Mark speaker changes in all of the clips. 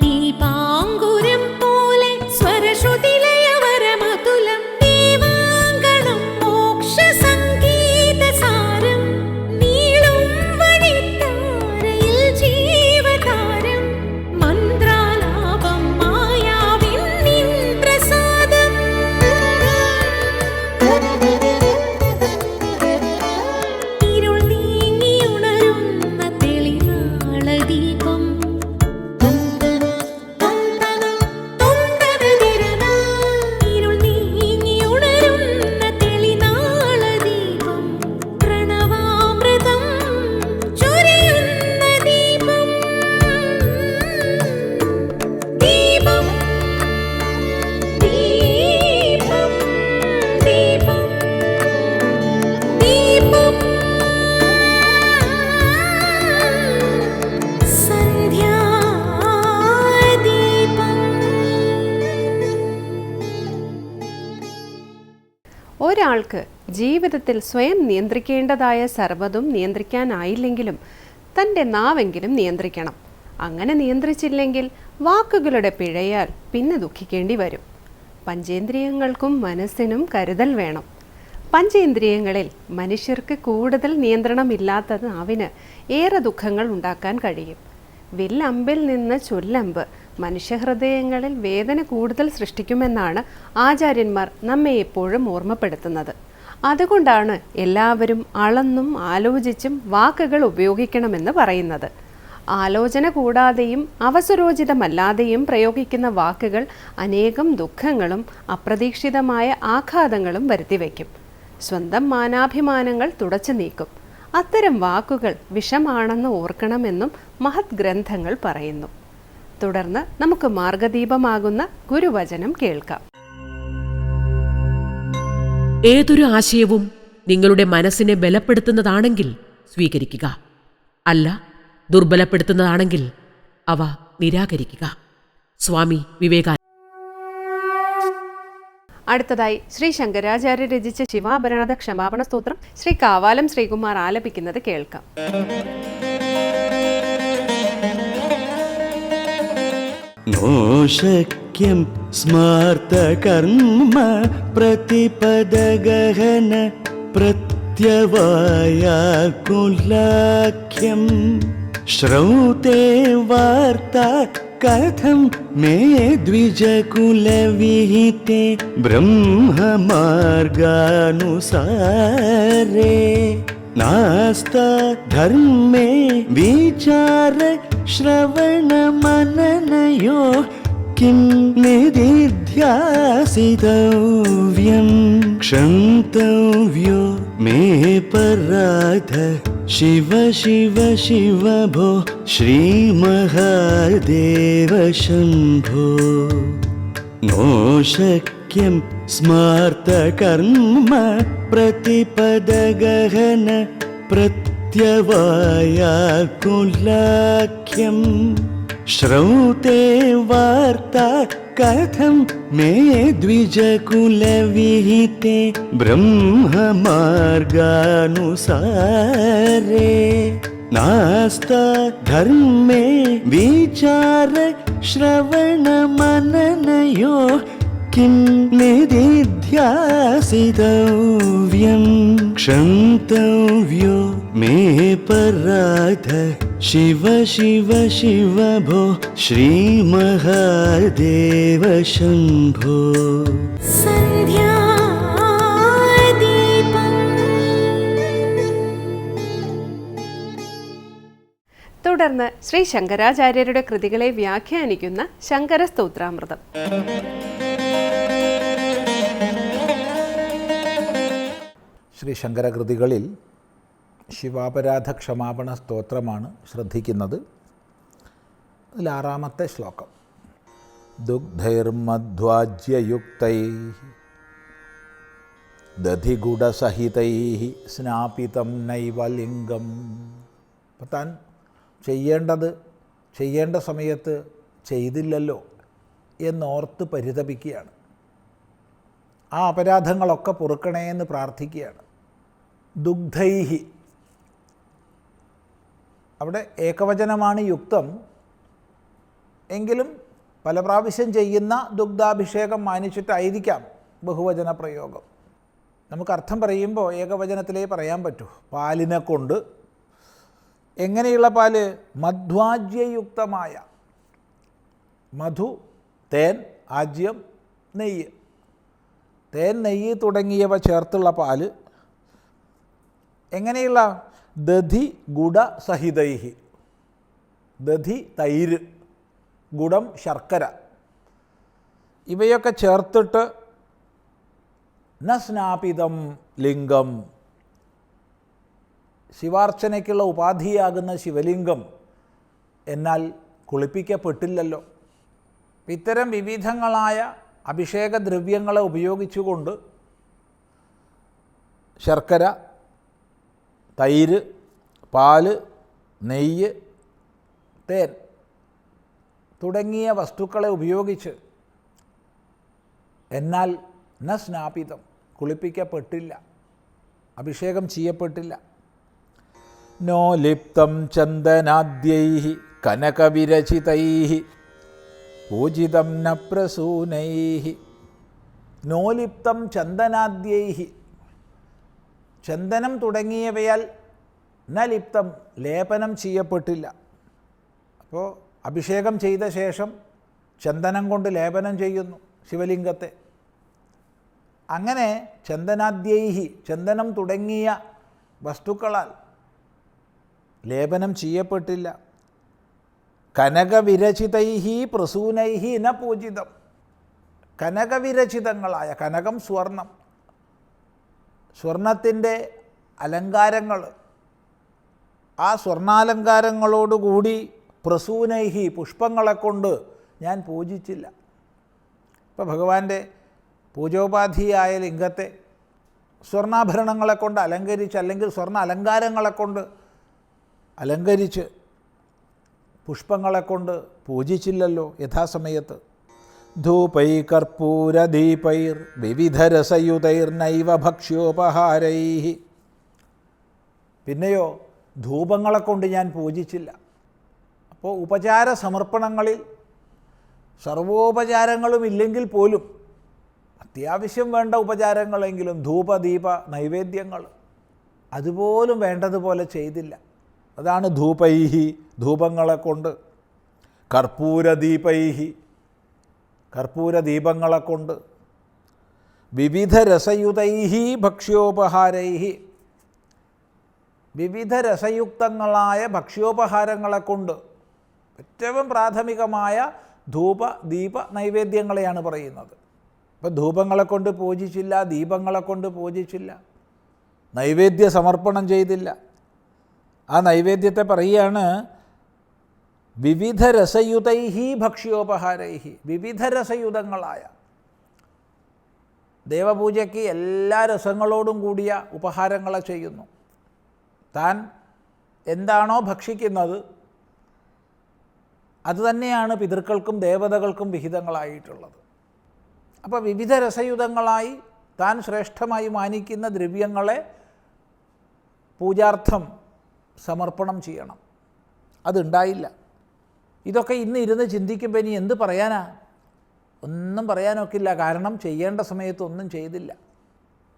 Speaker 1: Đi? ജീവിതത്തിൽ സ്വയം നിയന്ത്രിക്കേണ്ടതായ സർവതും നിയന്ത്രിക്കാനായില്ലെങ്കിലും തന്റെ നാവെങ്കിലും നിയന്ത്രിക്കണം. അങ്ങനെ നിയന്ത്രിച്ചില്ലെങ്കിൽ വാക്കുകളുടെ പിഴയാൽ പിന്നെ ദുഃഖിക്കേണ്ടി വരും. പഞ്ചേന്ദ്രിയങ്ങൾക്കും മനസ്സിനും കരുതൽ വേണം. പഞ്ചേന്ദ്രിയങ്ങളിൽ മനുഷ്യർക്ക് കൂടുതൽ നിയന്ത്രണമില്ലാത്ത നാവിന് ഏറെ ദുഃഖങ്ങൾ ഉണ്ടാക്കാൻ കഴിയും. വില്ലമ്പിൽ നിന്ന് ചൊല്ലമ്പ് മനുഷ്യഹൃദയങ്ങളിൽ വേദന കൂടുതൽ സൃഷ്ടിക്കുമെന്നാണ് ആചാര്യന്മാർ നമ്മെ എപ്പോഴും ഓർമ്മപ്പെടുത്തുന്നത്. അതുകൊണ്ടാണ് എല്ലാവരും അളന്നും ആലോചിച്ചും വാക്കുകൾ ഉപയോഗിക്കണമെന്ന് പറയുന്നത്. ആലോചന കൂടാതെയും അവസരോചിതമല്ലാതെയും പ്രയോഗിക്കുന്ന വാക്കുകൾ അനേകം ദുഃഖങ്ങളും അപ്രതീക്ഷിതമായ ആഘാതങ്ങളും വരുത്തിവെക്കും. സ്വന്തം മാനാഭിമാനങ്ങൾ തുടച്ചു നീക്കും. അത്തരം വാക്കുകൾ വിഷമാണെന്ന് ഓർക്കണമെന്നും മഹത് ഗ്രന്ഥങ്ങൾ പറയുന്നു. തുടർന്ന് നമുക്ക് മാർഗദീപമാകുന്ന ഗുരുവചനം കേൾക്കാം.
Speaker 2: ഏതൊരു ആശയവും നിങ്ങളുടെ മനസ്സിനെ ബലപ്പെടുത്തുന്നതാണെങ്കിൽ സ്വീകരിക്കുക. അല്ല ദുർബലപ്പെടുത്തുന്നതാണെങ്കിൽ അവ നിരാകരിക്കുക. സ്വാമി വിവേകാനന്ദ
Speaker 1: അടുത്തതായി ശ്രീ ശങ്കരാചാര്യ രചിച്ച ശിവാഭരണത ക്ഷമാപണ സ്തോത്രം ശ്രീ കാവാലം ശ്രീകുമാർ ആലപിക്കുന്നത് കേൾക്കാം.
Speaker 3: नो शक्यं स्मार्तकर्म प्रतिपदगहन प्रत्यवायाकुलाख्यं श्रौते वार्ता कथं मे द्विजकुलविहिते ब्रह्ममार्गानुसारे नास्ता धर्मे विचार श्रवणमननयो किं निदिध्यासितव्यं क्षन्तव्यो मे पराध। शिव शिव शिव भो श्रीमहादेव शम्भो। नो शक्यं स्मार्तकर्म प्रतिपदगहन प्रत्यवायाकुलाख्यं श्रौते वार्ता कथं मे द्विजकुलविहिते ब्रह्ममार्गानुसारे नास्ता धर्मे विचार श्रवणमननयो किं निदिध्यासितव्यं क्षन्तव्यो मे पराध शिव शिव शिव भो श्रीमहादेव शम्भो
Speaker 4: സന്ധ്യാദീപം
Speaker 1: തുടർന്ന് ശ്രീ ശങ്കരാചാര്യരുടെ കൃതികളെ വ്യാഖ്യാനിക്കുന്ന ശങ്കര സ്തോത്രാമൃതം
Speaker 5: ശ്രീ ശങ്കരകൃതികളിൽ ശിവാപരാധ ക്ഷമാപണ സ്തോത്രമാണ് ശ്രദ്ധിക്കുന്നത്. അതിൽ ആറാമത്തെ ശ്ലോകം. ദുഗ്ധൈർമധ്വാജ്യയുക്തൈ ദധിഗുഡസഹിതൈ സ്നാപിതം നൈവലിംഗം അപ്പം താൻ ചെയ്യേണ്ടത് ചെയ്യേണ്ട സമയത്ത് ചെയ്തില്ലല്ലോ എന്നോർത്ത് പരിതപിക്കുകയാണ്. ആ അപരാധങ്ങളൊക്കെ പൊറുക്കണേ എന്ന് പ്രാർത്ഥിക്കുകയാണ്. ദുഗ്ധൈഹി അവിടെ ഏകവചനമാണ് യുക്തം. എങ്കിലും പല പ്രാവശ്യം ചെയ്യുന്ന ദുഗ്ധാഭിഷേകം മാനിച്ചിട്ടായിരിക്കാം ബഹുവചന പ്രയോഗം. നമുക്ക് അർത്ഥം പറയുമ്പോൾ ഏകവചനത്തിലേ പറയാൻ പറ്റൂ. പാലിനെ കൊണ്ട്. എങ്ങനെയുള്ള പാൽ? മധ്വാജ്യയുക്തമായ. മധു തേൻ ആജ്യം നെയ്യ്. തേൻ നെയ്യ് തുടങ്ങിയവ ചേർത്തുള്ള പാൽ. എങ്ങനെയുള്ള? ദധി ഗുഡ സഹിതൈഹി. ദധി തൈര് ഗുഡം ശർക്കര. ഇവയൊക്കെ ചേർത്തിട്ട് ന സ്നാപിതം ലിംഗം. ശിവാർച്ചനയ്ക്കുള്ള ഉപാധിയാകുന്ന ശിവലിംഗം എന്നാൽ കുളിപ്പിക്കപ്പെട്ടില്ലല്ലോ. ഇത്തരം വിവിധങ്ങളായ അഭിഷേക ദ്രവ്യങ്ങളെ ഉപയോഗിച്ചുകൊണ്ട് ശർക്കര തൈര് പാൽ നെയ്യ് തേൻ തുടങ്ങിയ വസ്തുക്കളെ ഉപയോഗിച്ച് എന്നാൽ ന സ്നാപിതം കുളിപ്പിക്കപ്പെട്ടില്ല അഭിഷേകം ചെയ്യപ്പെട്ടില്ല. നോ ലിപ്തം ചന്ദനാദ്യൈ കനകവിരചിതൈ പൂജിതം ന പ്രസൂനൈ നോലിപ്തം ചന്ദനാദ്യൈ ചന്ദനം തുടങ്ങിയവയാൽ നലിപ്തം ലിപ്തം ലേപനം ചെയ്യപ്പെട്ടില്ല. അപ്പോൾ അഭിഷേകം ചെയ്ത ശേഷം ചന്ദനം കൊണ്ട് ലേപനം ചെയ്യുന്നു ശിവലിംഗത്തെ. അങ്ങനെ ചന്ദനാദ്യൈഹി ചന്ദനം തുടങ്ങിയ വസ്തുക്കളാൽ ലേപനം ചെയ്യപ്പെട്ടില്ല. കനകവിരചിതൈഹി പ്രസൂനൈഹി ന പൂജിതം. കനകവിരചിതങ്ങളായ കനകം സ്വർണം. സ്വർണത്തിന്റെ അലങ്കാരങ്ങൾ ആ സ്വർണാലങ്കാരങ്ങളോടുകൂടി പ്രസൂനൈഹി പുഷ്പങ്ങളെ കൊണ്ട് ഞാൻ പൂജിച്ചില്ല. ഇപ്പോൾ ഭഗവാന്റെ പൂജോപാധിയായ ലിംഗത്തെ സ്വർണാഭരണങ്ങളെ കൊണ്ട് അലങ്കരിച്ച് അല്ലെങ്കിൽ സ്വർണ അലങ്കാരങ്ങളെ കൊണ്ട് അലങ്കരിച്ച് പുഷ്പങ്ങളെ കൊണ്ട് പൂജിച്ചില്ലല്ലോ യഥാസമയത്ത്. ധൂപൈ കർപ്പൂരദീപൈർ വിവിധരസയുതൈർനൈവ ഭക്ഷ്യോപഹാരൈ പിന്നെയോ ധൂപങ്ങളെ കൊണ്ട് ഞാൻ പൂജിച്ചില്ല. അപ്പോൾ ഉപചാര സമർപ്പണങ്ങളിൽ സർവോപചാരങ്ങളും ഇല്ലെങ്കിൽ പോലും അത്യാവശ്യം വേണ്ട ഉപചാരങ്ങളെങ്കിലും ധൂപദീപ നൈവേദ്യങ്ങൾ അതുപോലും വേണ്ടതുപോലെ ചെയ്തില്ല. അതാണ് ധൂപൈഹി ധൂപങ്ങളെ കൊണ്ട്. കർപ്പൂരദീപൈഹി കർപ്പൂരദീപങ്ങളെ കൊണ്ട് വിവിധ രസയുതൈഹി ഭക്ഷ്യോപഹാരൈഹി. വിവിധ രസയുക്തങ്ങളായ ഭക്ഷ്യോപഹാരങ്ങളെ കൊണ്ട് ഏറ്റവും പ്രാഥമികമായ ധൂപ ദീപ നൈവേദ്യങ്ങളെയാണ് പറയുന്നത്. ഇപ്പം ധൂപങ്ങളെ കൊണ്ട് പൂജിച്ചില്ല ദീപങ്ങളെ കൊണ്ട് പൂജിച്ചില്ല നൈവേദ്യ സമർപ്പണം ചെയ്തില്ല. ആ നൈവേദ്യത്തെ പറയുകയാണ് വിവിധ രസയുതൈഹി ഭക്ഷ്യോപഹാരൈഹി. വിവിധ രസയുതങ്ങളായ ദേവപൂജയ്ക്ക് എല്ലാ രസങ്ങളോടും കൂടിയ ഉപഹാരങ്ങളെ ചെയ്യുന്നു. താൻ എന്താണോ ഭക്ഷിക്കുന്നത് അതുതന്നെയാണ് പിതൃക്കൾക്കും ദേവതകൾക്കും വിഹിതങ്ങളായിട്ടുള്ളത്. അപ്പോൾ വിവിധ രസയുതങ്ങളായി താൻ ശ്രേഷ്ഠമായി മാനിക്കുന്ന ദ്രവ്യങ്ങളെ പൂജാർത്ഥം സമർപ്പണം ചെയ്യണം. അതുണ്ടായില്ല. ഇതൊക്കെ ഇന്ന് ഇരുന്ന് ചിന്തിക്കുമ്പോൾ ഇനി എന്ത് പറയാനാ? ഒന്നും പറയാനൊക്കില്ല. കാരണം ചെയ്യേണ്ട സമയത്ത് ഒന്നും ചെയ്തില്ല.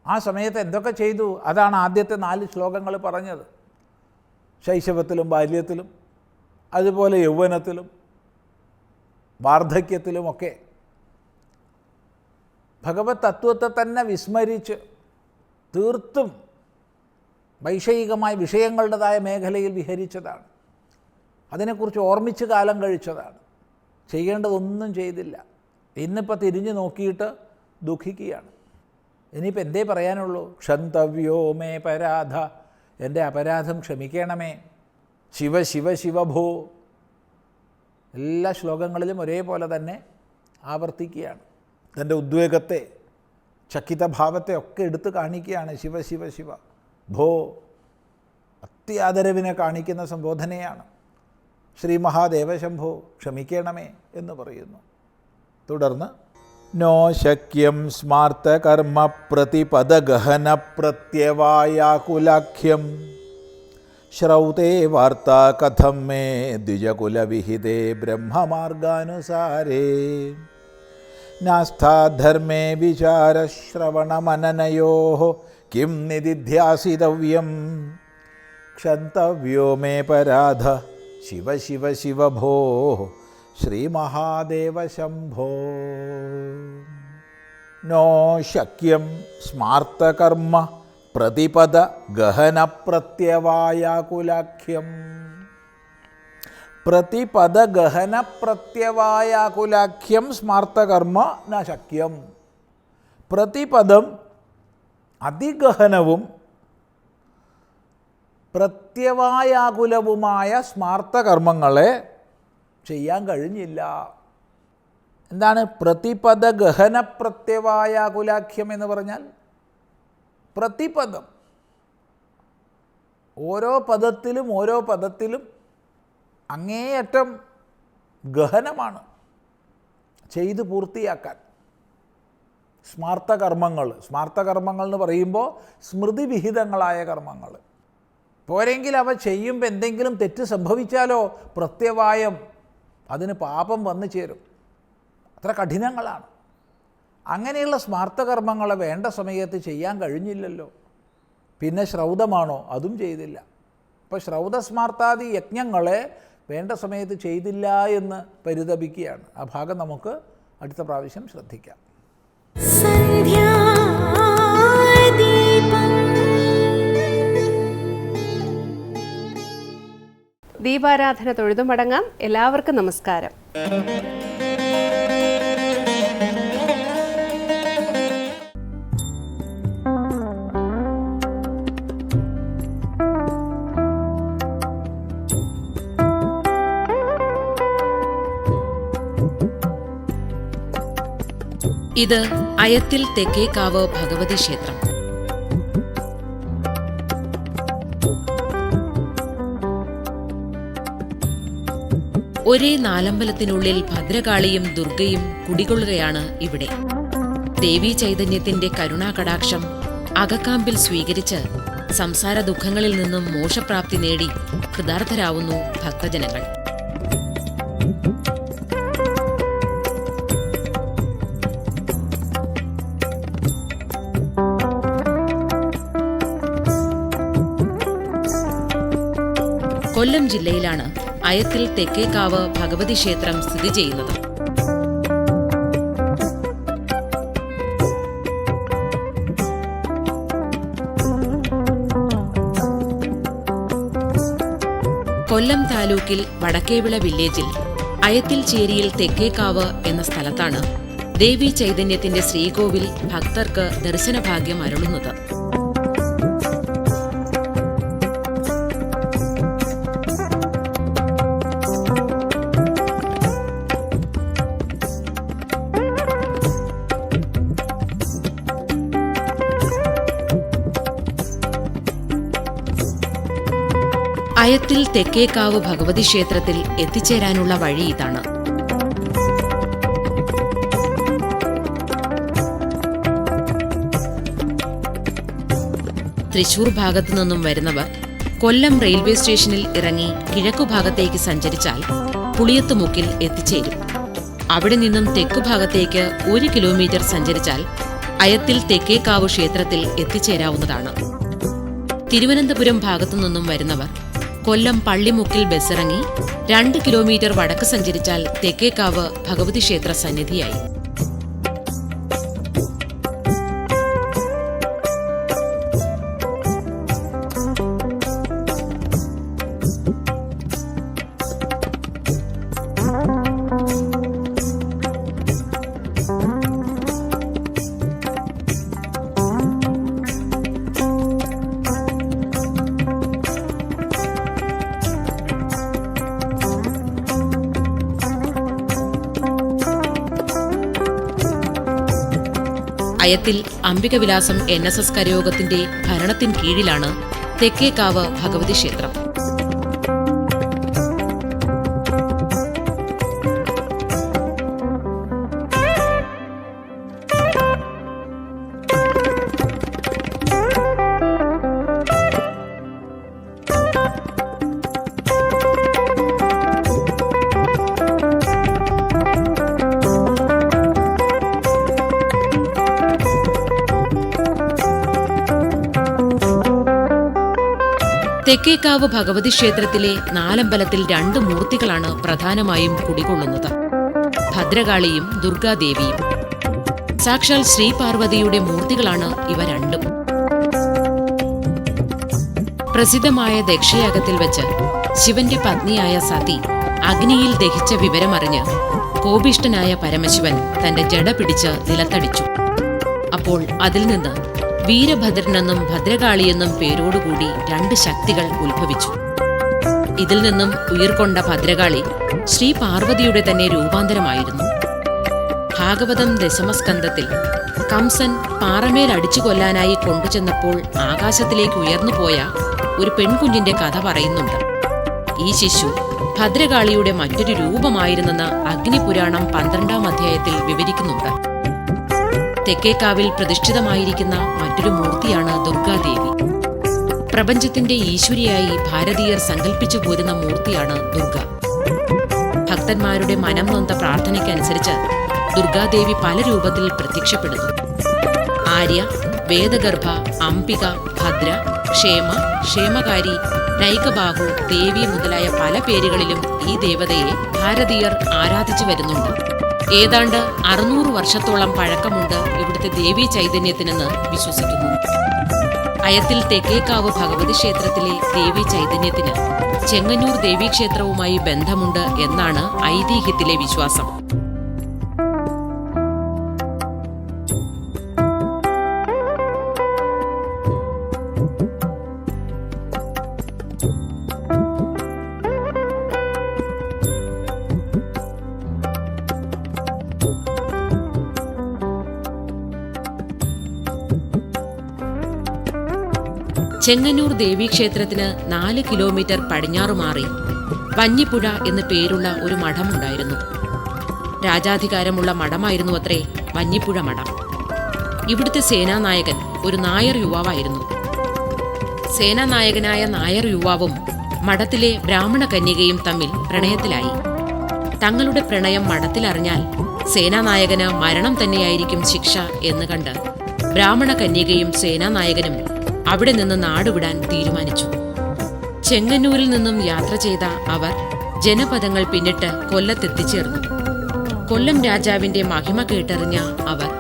Speaker 5: ആ സമയത്ത് എന്തൊക്കെ ചെയ്തു? അതാണ് ആദ്യത്തെ നാല് ശ്ലോകങ്ങൾ പറഞ്ഞത്. ശൈശവത്തിലും ബാല്യത്തിലും അതുപോലെ യൗവനത്തിലും വാർദ്ധക്യത്തിലുമൊക്കെ. ഭഗവത് തത്വത്തെ തന്നെ വിസ്മരിച്ച് തീർത്തും വൈഷയികമായ വിഷയങ്ങളുടേതായ മേഖലയിൽ വിഹരിച്ചതാണ്. അതിനെക്കുറിച്ച് ഓർമ്മിച്ച് കാലം കഴിച്ചതാണ്. ചെയ്യേണ്ടതൊന്നും ചെയ്തില്ല. ഇന്നിപ്പോൾ തിരിഞ്ഞു നോക്കിയിട്ട് ദുഃഖിക്കുകയാണ്. ഇനിയിപ്പോൾ എന്തേ പറയാനുള്ളൂ? ക്ഷന്തവ്യോ മേ പരാധ. എന്റെ അപരാധം ക്ഷമിക്കണമേ. ശിവ ശിവ ശിവഭോ എല്ലാ ശ്ലോകങ്ങളിലും ഒരേപോലെ തന്നെ ആവർത്തിക്കുകയാണ്. തന്റെ ഉദ്വേഗത്തെ ചക്കിതഭാവത്തെ ഒക്കെ എടുത്തു കാണിക്കുകയാണ് ശിവ ശിവ ശിവ ഭോ. അത്യാദരവിനെ കാണിക്കുന്ന സംബോധനയാണ്. ശ്രീ മഹാദേവശംഭോ ക്ഷമിക്കണമേ എന്ന് പറയുന്നു. തുടർന്ന് നോ ശക്യം സ്മാർത്തകർമ്മ പ്രതിപദഗഹന പ്രത്യവായാകുലാഖ്യം ശ്രൗതേ വാർത്താ കഥം മേ ദ്വിജകുലവിഹിതേ ബ്രഹ്മമാർഗാനുസാരേ. നാസ്ഥാധർമ്മേ വിചാരശ്രവണമനനയോ കിം നിധിധ്യാസിതവ്യം. ക്ഷന്തവ്യോ മേ പരാധ ശിവ ശിവ ശിവ ഭോ ശ്രീമഹാദേവ ശംഭോ നോ ശക്യം സ്മാർത്തകർമ്മ പ്രതിപദ ഗഹന പ്രത്യവായാകുലാഖ്യം പ്രതിപദ ഗഹന പ്രത്യവായാകുലാഖ്യം സ്മാർത്തകർമ്മ ന ശക്യം പ്രതിപദം അതിഗഹനവും പ്രത്യവായാകുലവുമായ സ്മാർത്ഥകർമ്മങ്ങളെ ചെയ്യാൻ കഴിഞ്ഞില്ല. എന്താണ്? പ്രതിപദ ഗഹന പ്രത്യവായാകുലാഖ്യം എന്ന് പറഞ്ഞാൽ പ്രതിപദം. ഓരോ പദത്തിലും ഓരോ പദത്തിലും അങ്ങേയറ്റം ഗഹനമാണ്. ചെയ്ത് പൂർത്തിയാക്കാൻ. സ്മാർത്ഥകർമ്മങ്ങൾ സ്മാർത്ഥകർമ്മങ്ങൾ എന്ന് പറയുമ്പോൾ സ്മൃതിവിഹിതങ്ങളായ കർമ്മങ്ങൾ. പോരെങ്കിൽ അവ ചെയ്യുമ്പോൾ എന്തെങ്കിലും തെറ്റ് സംഭവിച്ചാലോ? പ്രത്യവായം. അതിന് പാപം വന്നു ചേരും. അത്ര കഠിനങ്ങളാണ്. അങ്ങനെയുള്ള സ്മാർത്ഥകർമ്മങ്ങൾ വേണ്ട സമയത്ത് ചെയ്യാൻ കഴിഞ്ഞില്ലല്ലോ. പിന്നെ ശ്രൗതമാണോ അതും ചെയ്തില്ല. അപ്പോൾ ശ്രൗതസ്മാർത്താദി യജ്ഞങ്ങളെ വേണ്ട സമയത്ത് ചെയ്തില്ല എന്ന് പരിതപിക്കുകയാണ്. ആ ഭാഗം നമുക്ക് അടുത്ത പ്രാവശ്യം ശ്രദ്ധിക്കാം.
Speaker 1: ദീപാരാധന തൊഴുതു എല്ലാവർക്കും നമസ്കാരം.
Speaker 2: ഇത് അയത്തിൽ തെക്കേക്കാവ് ഭഗവതി ക്ഷേത്രം. ഒരേ നാലമ്പലത്തിനുള്ളിൽ ഭദ്രകാളിയും ദുർഗയും കുടികൊള്ളുകയാണ് ഇവിടെ. ദേവീ ചൈതന്യത്തിന്റെ കരുണാകടാക്ഷം അകക്കാമ്പിൽ സ്വീകരിച്ച് സംസാര ദുഃഖങ്ങളിൽ നിന്നും മോശപ്രാപ്തി നേടി കൃതാർത്ഥരാവുന്നു ഭക്തജനങ്ങൾ. കൊല്ലം ജില്ലയിലാണ് അയത്തിൽ തെക്കേക്കാവ് ഭഗവതി ക്ഷേത്രം സ്ഥിതി ചെയ്യുന്നത്. കൊല്ലം താലൂക്കിൽ വടക്കേവിള വില്ലേജിൽ അയത്തിൽ ചേരിയിൽ തെക്കേക്കാവ് എന്ന സ്ഥലത്താണ് ദേവി ചൈതന്യത്തിന്റെ ശ്രീകോവിൽ ഭക്തർക്ക് ദർശനഭാഗ്യം അരുളുന്നത്. അയത്തിൽ തെക്കേക്കാവ് ഭഗവതി ക്ഷേത്രത്തിൽ എത്തിച്ചേരാനുള്ള വഴി ഇതാണ്. തൃശൂർ ഭാഗത്തു നിന്നും വരുന്നവർ കൊല്ലം റെയിൽവേ സ്റ്റേഷനിൽ ഇറങ്ങി കിഴക്കുഭാഗത്തേക്ക് സഞ്ചരിച്ചാൽ പുളിയത്തുമുക്കിൽ എത്തിച്ചേരും. അവിടെ നിന്നും തെക്കുഭാഗത്തേക്ക് ഒരു കിലോമീറ്റർ സഞ്ചരിച്ചാൽ അയത്തിൽ തെക്കേക്കാവ് ക്ഷേത്രത്തിൽ എത്തിച്ചേരാവുന്നതാണ്. തിരുവനന്തപുരം ഭാഗത്തു നിന്നും വരുന്നവർ കൊല്ലം പള്ളിമുക്കിൽ ബസ്സിറങ്ങി രണ്ട് കിലോമീറ്റർ വടക്ക് സഞ്ചരിച്ചാൽ തെക്കേക്കാവ് ഭഗവതി ക്ഷേത്ര സന്നിധിയായി. അയത്തിൽ അംബികവിലാസം എൻ എസ് എസ് കരയോഗത്തിന്റെ ഭരണത്തിൻ കീഴിലാണ് തെക്കേക്കാവ് ഭഗവതി ക്ഷേത്രം. തെക്കേക്കാവ് ഭഗവതി ക്ഷേത്രത്തിലെ നാലമ്പലത്തിൽ രണ്ട് മൂർത്തികളാണ് പ്രധാനമായും കുടികൊള്ളുന്നത്. ഭദ്രകാളിയും ദുർഗാദേവിയും. സാക്ഷാൽ ശ്രീപാർവതിയുടെ മൂർത്തികളാണ് ഇവ രണ്ടും. പ്രസിദ്ധമായ ദക്ഷയാഗത്തിൽ വെച്ച് ശിവന്റെ പത്നിയായ സതി അഗ്നിയിൽ ദഹിച്ച വിവരമറിഞ്ഞ് കോപിഷ്ടനായ പരമശിവൻ തന്റെ ജട പിടിച്ച് നിലത്തടിച്ചു. അപ്പോൾ അതിൽ നിന്ന് വീരഭദ്രനെന്നും ഭദ്രകാളിയെന്നും പേരോടുകൂടി രണ്ട് ശക്തികൾ ഉത്ഭവിച്ചു. ഇതിൽ നിന്നും ഉയർക്കൊണ്ട ഭദ്രകാളി ശ്രീ പാർവതിയുടെ തന്നെ രൂപാന്തരമായിരുന്നു. ഭാഗവതം ദശമസ്കന്ധത്തിൽ കംസൻ പാറമേൽ അടിച്ചു കൊല്ലാനായി കൊണ്ടുചെന്നപ്പോൾ ആകാശത്തിലേക്ക് ഉയർന്നുപോയ ഒരു പെൺകുഞ്ഞിന്റെ കഥ പറയുന്നുണ്ട്. ഈ ശിശു ഭദ്രകാളിയുടെ മറ്റൊരു രൂപമായിരുന്നെന്ന് അഗ്നിപുരാണം പന്ത്രണ്ടാം അധ്യായത്തിൽ വിവരിക്കുന്നുണ്ട്. തെക്കേക്കാവിൽ പ്രതിഷ്ഠിതമായിരിക്കുന്ന മറ്റൊരു മൂർത്തിയാണ് ദുർഗാദേവി. പ്രപഞ്ചത്തിന്റെ ഈശ്വരിയായി ഭാരതീയർ സങ്കല്പിച്ചു പോരുന്ന മൂർത്തിയാണ് ദുർഗ. ഭക്തന്മാരുടെ മനം നൊന്ത പ്രാർത്ഥനയ്ക്കനുസരിച്ച് ദുർഗാദേവി പല രൂപത്തിൽ പ്രത്യക്ഷപ്പെടുന്നു. ആര്യ വേദഗർഭ അംബിക ഭദ്ര ക്ഷേമ ക്ഷേമകാരി നൈകബാഹു ദേവി മുതലായ പല പേരുകളിലും ഈ ദേവതയെ ഭാരതീയർ ആരാധിച്ചു വരുന്നുണ്ട്. ഏതാണ്ട് അറുന്നൂറ് വർഷത്തോളം പഴക്കമുണ്ട് ഇവിടുത്തെ ദേവീ ചൈതന്യത്തിനെന്ന് വിശ്വസിക്കുന്നു. അയത്തിൽ തെക്കേക്കാവ് ഭഗവതി ക്ഷേത്രത്തിലെ ദേവി ചൈതന്യത്തിന് ചെങ്ങന്നൂർ ദേവീക്ഷേത്രവുമായി ബന്ധമുണ്ട് എന്നാണ് ഐതിഹ്യത്തിലെ വിശ്വാസം. ചെങ്ങന്നൂർ ദേവീക്ഷേത്രത്തിന് നാല് കിലോമീറ്റർ പടിഞ്ഞാറുമാറി വഞ്ഞിപ്പുഴ എന്ന് പേരുള്ള ഒരു മഠമുണ്ടായിരുന്നു. രാജാധികാരമുള്ള മഠമായിരുന്നു അത്രേ വഞ്ഞിപ്പുഴ മഠം. ഇവിടുത്തെ സേനാനായകൻ ഒരു നായർ യുവാവായിരുന്നു. സേനാനായകനായ നായർ യുവാവും മഠത്തിലെ ബ്രാഹ്മണ കന്യകയും തമ്മിൽ പ്രണയത്തിലായി. തങ്ങളുടെ പ്രണയം മഠത്തിലറിഞ്ഞാൽ സേനാനായകന് മരണം തന്നെയായിരിക്കും ശിക്ഷ എന്ന് കണ്ട് ബ്രാഹ്മണ കന്യകയും സേനാനായകനും അവിടെ നിന്ന് നാടുവിടാൻ തീരുമാനിച്ചു. ചെങ്ങന്നൂരിൽ നിന്നും യാത്ര ചെയ്ത അവർ ജനപദങ്ങൾ പിന്നിട്ട് കൊല്ലത്തെത്തിച്ചേർന്നു. കൊല്ലം രാജാവിന്റെ മഹിമ കേട്ടറിഞ്ഞ അവർ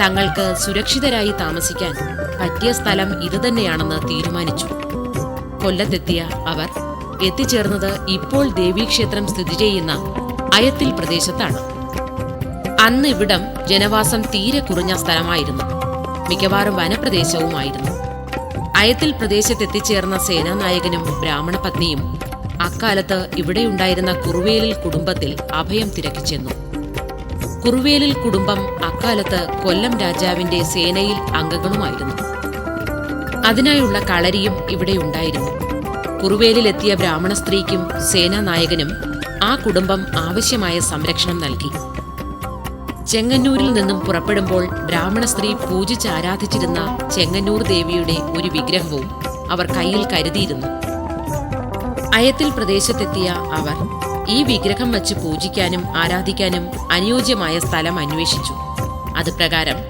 Speaker 2: തങ്ങൾക്ക് സുരക്ഷിതരായി താമസിക്കാൻ പറ്റിയ സ്ഥലം ഇതുതന്നെയാണെന്ന് തീരുമാനിച്ചു. കൊല്ലത്തെത്തിയ അവർ എത്തിച്ചേർന്നത് ഇപ്പോൾ ദേവീക്ഷേത്രം സ്ഥിതി ചെയ്യുന്ന അയത്തിൽ പ്രദേശത്താണ്. അന്ന് ഇവിടം ജനവാസം തീരെ കുറഞ്ഞ സ്ഥലമായിരുന്നു. മിക്കവാറും വനപ്രദേശവുമായിരുന്നു. അയത്തിൽ പ്രദേശത്തെത്തിച്ചേർന്ന സേനാനായകനും ബ്രാഹ്മണ പത്നിയും അക്കാലത്ത് ഇവിടെയുണ്ടായിരുന്ന കുറുവേലിൽ കുടുംബത്തിൽ അഭയം തിരക്കി ചെന്നു കുറുവേലിൽ കുടുംബം അക്കാലത്ത് കൊല്ലം രാജാവിന്റെ സേനയിൽ അംഗങ്ങളുമായിരുന്നു. അതിനായുള്ള കളരിയും ഇവിടെ ഉണ്ടായിരുന്നു. കുറുവേലിലെത്തിയ ബ്രാഹ്മണ സ്ത്രീക്കും സേനാനായകനും ആ കുടുംബം ആവശ്യമായ സംരക്ഷണം നൽകി. ചെങ്ങന്നൂരിൽ നിന്നും പുറപ്പെടുമ്പോൾ ബ്രാഹ്മണ സ്ത്രീ പൂജിച്ച് ആരാധിച്ചിരുന്ന ചെങ്ങന്നൂർ ദേവിയുടെ ഒരു വിഗ്രഹവും അവർ കയ്യിൽ കരുതിയിരുന്നു. അയത്തിൽ പ്രദേശത്തെത്തിയ അവർ ഈ വിഗ്രഹം വച്ച് പൂജിക്കാനും ആരാധിക്കാനും അനുയോജ്യമായ സ്ഥലം അന്വേഷിച്ചു. അത് പ്രകാരം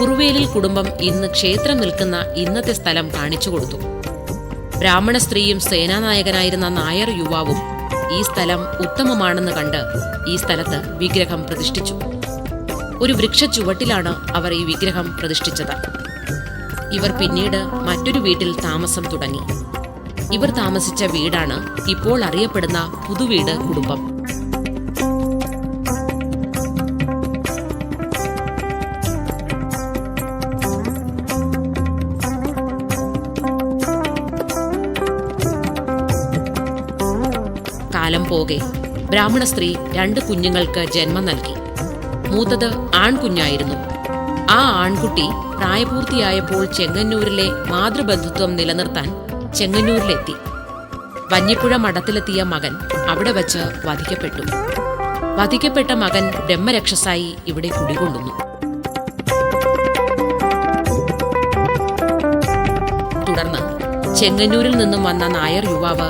Speaker 2: കുറുവേലിൽ കുടുംബം ഇന്ന് ക്ഷേത്രം നിൽക്കുന്ന ഇന്നത്തെ സ്ഥലം കാണിച്ചു കൊടുത്തു. ബ്രാഹ്മണ സ്ത്രീയും സേനാനായകനായിരുന്ന നായർ യുവാവും ഈ സ്ഥലം ഉത്തമമാണെന്ന് കണ്ട് ഈ സ്ഥലത്ത് വിഗ്രഹം പ്രതിഷ്ഠിച്ചു. ഒരു വൃക്ഷ ചുവട്ടിലാണ് അവർ ഈ വിഗ്രഹം പ്രതിഷ്ഠിച്ചത്. ഇവർ പിന്നീട് മറ്റൊരു വീട്ടിൽ താമസം തുടങ്ങി. ഇവർ താമസിച്ച വീടാണ് ഇപ്പോൾ അറിയപ്പെടുന്ന പുതുവീട് കുടുംബം. കാലം പോകെ. ബ്രാഹ്മണ സ്ത്രീ രണ്ട് കുഞ്ഞുങ്ങൾക്ക് ജന്മം നൽകി. മൂത്തത് ആൺകുഞ്ഞായിരുന്നു. ആ ആൺകുട്ടി പ്രായപൂർത്തിയായപ്പോൾ ചെങ്ങന്നൂരിലെ മാതൃബന്ധുത്വം നിലനിർത്താൻ ചെങ്ങന്നൂരിലെത്തി. വന്യപ്പുഴ മഠത്തിലെത്തിയ മകൻ അവിടെ വച്ച് വധിക്കപ്പെട്ടു. വധിക്കപ്പെട്ട മകൻ ബ്രഹ്മരക്ഷസായി ഇവിടെ കുടികൊള്ളുന്നു. തുടർന്ന് ചെങ്ങന്നൂരിൽ നിന്നും വന്ന നായർ യുവാവ്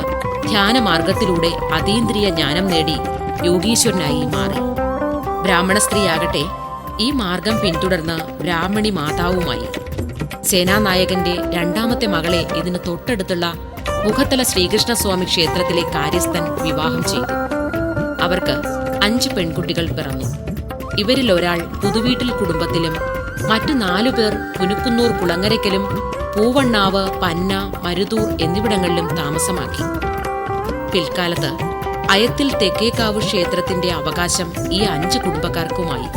Speaker 2: ധ്യാനമാർഗത്തിലൂടെ അതീന്ദ്രിയ ജ്ഞാനം നേടി യോഗീശ്വരനായി മാറി. ബ്രാഹ്മണ സ്ത്രീയാകട്ടെ ഈ മാർഗം പിന്തുടർന്ന് ബ്രാഹ്മണി മാതാവുമായി സേനാനായകന്റെ രണ്ടാമത്തെ മകളെ ഇതിന് തൊട്ടടുത്തുള്ള മുഖത്തല ശ്രീകൃഷ്ണസ്വാമി ക്ഷേത്രത്തിലെ കാര്യസ്ഥൻ വിവാഹം ചെയ്തു. അവർക്ക് അഞ്ച് പെൺകുട്ടികൾ പിറന്നു. ഇവരിൽ ഒരാൾ പുതുവീട്ടിൽ കുടുംബത്തിലും മറ്റു നാലു പേർ പുനുക്കുന്നൂർ കുളങ്ങരയ്ക്കലും പൂവണ്ണാവ് പന്ന മരുതൂർ എന്നിവിടങ്ങളിലും താമസമാക്കി. പിൽക്കാലത്ത് അയത്തിൽ തെക്കേക്കാവ് ക്ഷേത്രത്തിന്റെ അവകാശം ഈ അഞ്ച് കുടുംബക്കാർക്കുമായി.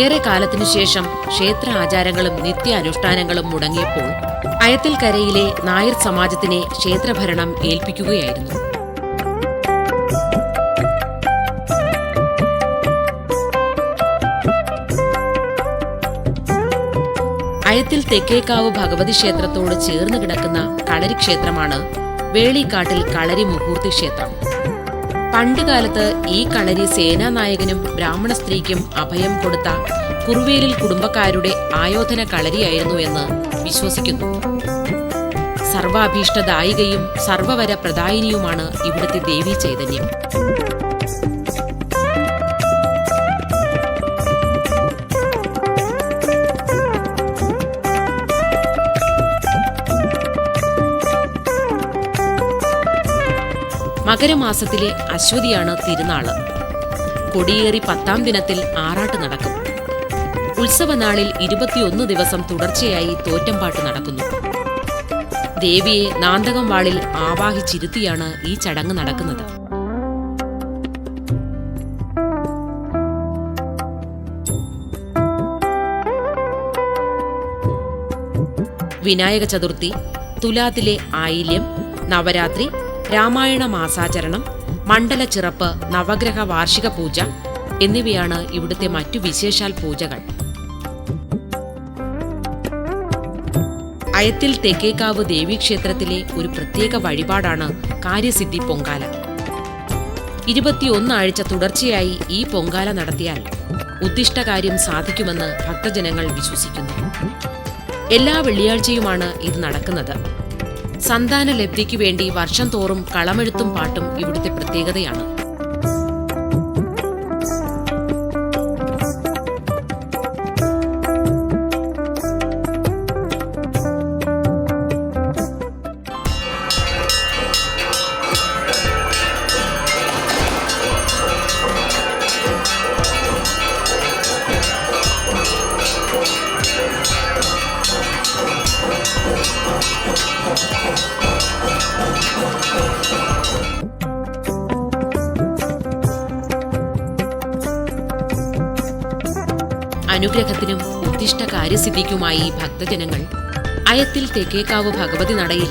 Speaker 2: ഏറെ കാലത്തിനു ശേഷം ക്ഷേത്ര ആചാരങ്ങളും നിത്യ അനുഷ്ഠാനങ്ങളും മുടങ്ങിയപ്പോൾ അയത്തിൽ കരയിലെ നായർ സമാജത്തിനെ ക്ഷേത്രഭരണം ഏൽപ്പിക്കുകയായിരുന്നു. അയത്തിൽ തെക്കേക്കാവ് ഭഗവതി ക്ഷേത്രത്തോട് ചേർന്ന് കിടക്കുന്ന കളരി ക്ഷേത്രമാണ് വേളിക്കാട്ടിൽ കളരി മുഹൂർത്തി ക്ഷേത്രം. പണ്ടുകാലത്ത് ഈ കളരി സേനാനായകനും ബ്രാഹ്മണ സ്ത്രീക്കും അഭയം കൊടുത്ത കുറുവേലിൽ കുടുംബക്കാരുടെ ആയോധന കളരിയായിരുന്നു എന്ന് വിശ്വസിക്കുന്നു. സർവാഭീഷ്ടദായികയും സർവവര പ്രദായിനിയുമാണ് ഇവിടുത്തെ ദേവി ചൈതന്യം. മകരമാസത്തിലെ അശ്വതിയാണ് തിരുനാൾ. കൊടിയേറി പത്താം ദിനത്തിൽ ആറാട്ട് നടക്കും. ഉത്സവനാളിൽ ഇരുപത്തിയൊന്ന് ദിവസം തുടർച്ചയായി തോറ്റംപാട്ട് നടക്കുന്നു. ദേവിയെ നാന്തകം വാളിൽ ആവാഹിച്ചിരുത്തിയാണ് ഈ ചടങ്ങ് നടക്കുന്നത്. വിനായക ചതുർത്ഥി തുലാത്തിലെ ആയില്യം നവരാത്രി രാമായണ മാസാചരണം മണ്ഡല ചിറപ്പ് നവഗ്രഹ വാർഷിക പൂജ എന്നിവയാണ് ഇവിടുത്തെ മറ്റു വിശേഷാൽ പൂജകൾ. അയത്തിൽ തെക്കേക്കാവ് ദേവീക്ഷേത്രത്തിലെ ഒരു പ്രത്യേക വഴിപാടാണ് കാര്യസിദ്ധി പൊങ്കാല. ഇരുപത്തിയൊന്ന് ആഴ്ച തുടർച്ചയായി ഈ പൊങ്കാല നടത്തിയാൽ ഉദ്ദിഷ്ടകാര്യം സാധിക്കുമെന്ന് ഭക്തജനങ്ങൾ വിശ്വസിക്കുന്നു. എല്ലാ വെള്ളിയാഴ്ചയുമാണ് ഇത് നടക്കുന്നത്. സന്താന ലബ്ധിക്ക് വേണ്ടി വർഷം തോറും കളമെഴുത്തും പാട്ടും ഇവിടുത്തെ പ്രത്യേകതയാണ്. അനുഗ്രഹത്തിനും ഉദ്ദിഷ്ട കാര്യസിദ്ധിക്കുമായി ഭക്തജനങ്ങൾ അയത്തിൽ തെക്കേക്കാവ് ഭഗവതി നടയിൽ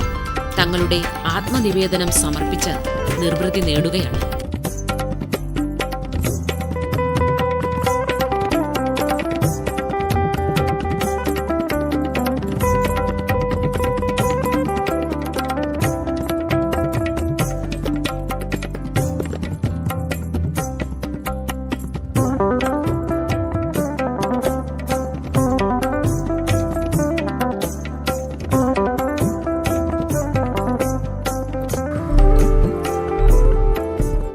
Speaker 2: തങ്ങളുടെ ആത്മനിവേദനം സമർപ്പിച്ച് നിർവൃതി നേടുകയാണ്.